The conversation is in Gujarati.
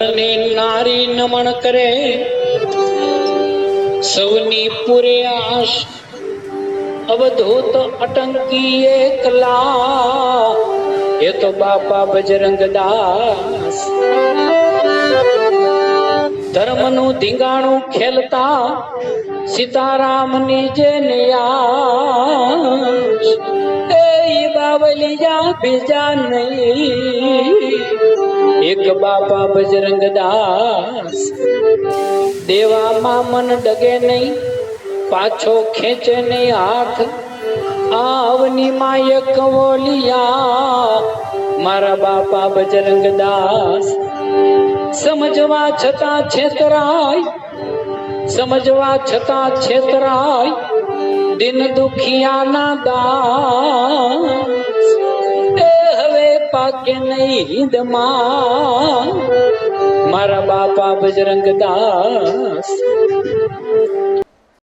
અને નારી નમણ કરે. સૌની પૂરે આશ અવધૂત અટંકી એકલા. એ તો બાપા બજરંગ દાસ ધર્મનું ધીંગાણું ખેલતા સીતારામની જેનિયાસ એ બાવલિયા બીજા નહીં એક બાપા બજરંગ દાસ દેવામાં મન ડગે નહીં પાછો ખેંચે નહીં હાથ આવની માય કવોલિયા મારા બાપા બજરંગ દાસ સમજવા છતાં છેતરાય સમજવા છતાં છેતરાય દિન દુખિયાના દાસ એ પાકે નહીં મારા બાપા બજરંગ દાસ